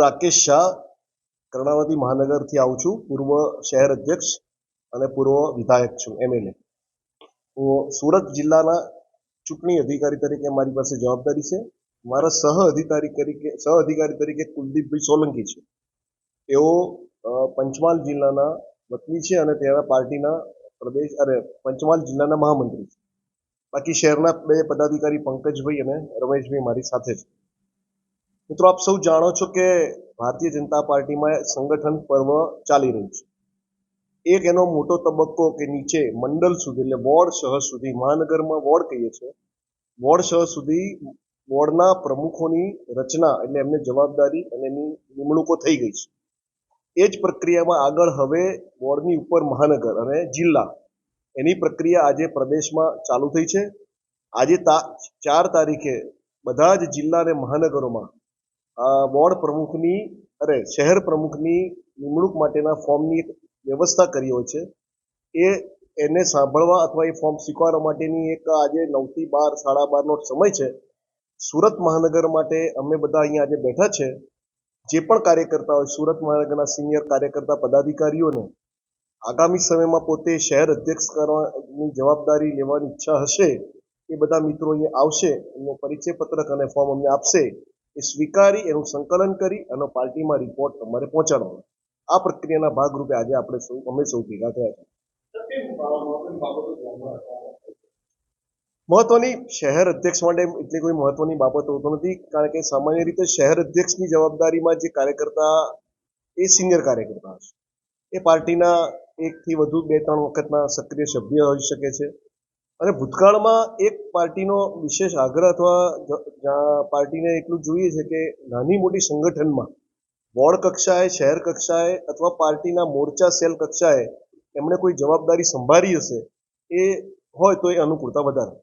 રાકેશ શાહ, કર્ણાવતી મહાનગરથી આવું છું. પૂર્વ શહેર અધ્યક્ષ અને પૂર્વ વિધાયક છું એમએલએ હું સુરત જિલ્લાના ચૂંટણી અધિકારી તરીકે મારી પાસે જવાબદારી છે. મારા સહ અધિકારી તરીકે, સહ અધિકારી તરીકે કુલદીપભાઈ સોલંકી છે. તેઓ પંચમહાલ જિલ્લાના વતની છે અને તેના પાર્ટીના પ્રદેશ, અરે, પંચમહાલ જિલ્લાના મહામંત્રી છે. બાકી શહેરના બે પદાધિકારી પંકજભાઈ અને રમેશભાઈ મારી સાથે છે. મિત્રો, આપ સૌ જાણો છો કે ભારતીય જનતા પાર્ટીમાં સંગઠન પર્વ ચાલી રહ્યું છે. એક એનો મોટો તબક્કો કે નીચે મંડળ સુધી, એટલે વોર્ડ શહેર સુધી, મહાનગરમાં વોર્ડ કહીએ છીએ, વોર્ડ શહેર સુધી વોર્ડના પ્રમુખોની રચના એટલે એમને જવાબદારી અને એની નિમણૂકો થઈ ગઈ છે. એ જ પ્રક્રિયામાં આગળ હવે વોર્ડની ઉપર મહાનગર અને જિલ્લા, એની પ્રક્રિયા આજે પ્રદેશમાં ચાલુ થઈ છે. આજે તા ચાર તારીખે બધા જ જિલ્લા અને મહાનગરોમાં આ વોર્ડ પ્રમુખની, અરે, શહેર પ્રમુખની નિમણૂક માટેના ફોર્મની એક વ્યવસ્થા કરી હોય છે. એ એને સાંભળવા અથવા એ ફોર્મ સ્વીકારવા માટેની એક આજે નવથી બાર, સાડા બારનો સમય છે. સુરત મહાનગર માટે અમે બધા અહીંયા આજે બેઠા છે. જે પણ કાર્યકર્તા હોય, સુરત મહાનગરના સિનિયર કાર્યકર્તા, પદાધિકારીઓને આગામી સમયમાં પોતે શહેર અધ્યક્ષ કરવાની જવાબદારી લેવાની ઈચ્છા હશે, એ બધા મિત્રો અહીંયા આવશે, એમનો પરિચય પત્રક અને ફોર્મ અમને આપશે. એ સ્વીકારી, એનું સંકલન કરી અને પાર્ટીમાં રિપોર્ટ અમારે પહોંચાડવાનો. આ પ્રક્રિયાના ભાગરૂપે આજે આપણે સૌ, અમે સૌ ભેગા થયા છે મહત્વની શહેર અધ્યક્ષ માટે એટલી કોઈ મહત્વની બાબત હોતો નથી, કારણ કે સામાન્ય રીતે શહેર અધ્યક્ષની જવાબદારીમાં જે કાર્યકર્તા, એ સિનિયર કાર્યકર્તા હશે. એ પાર્ટીના એકથી વધુ બે, ત્રણ વખતના સક્રિય સભ્ય હોઈ શકે છે. અને ભૂતકાળમાં એક પાર્ટીનો વિશેષ આગ્રહ અથવા પાર્ટીને એટલું જોઈએ છે કે નાની મોટી સંગઠનમાં વોર્ડ કક્ષાએ, શહેર કક્ષાએ અથવા પાર્ટીના મોરચા સેલ કક્ષાએ એમણે કોઈ જવાબદારી સંભાળી હશે એ હોય તો એ અનુકૂળતા વધારે.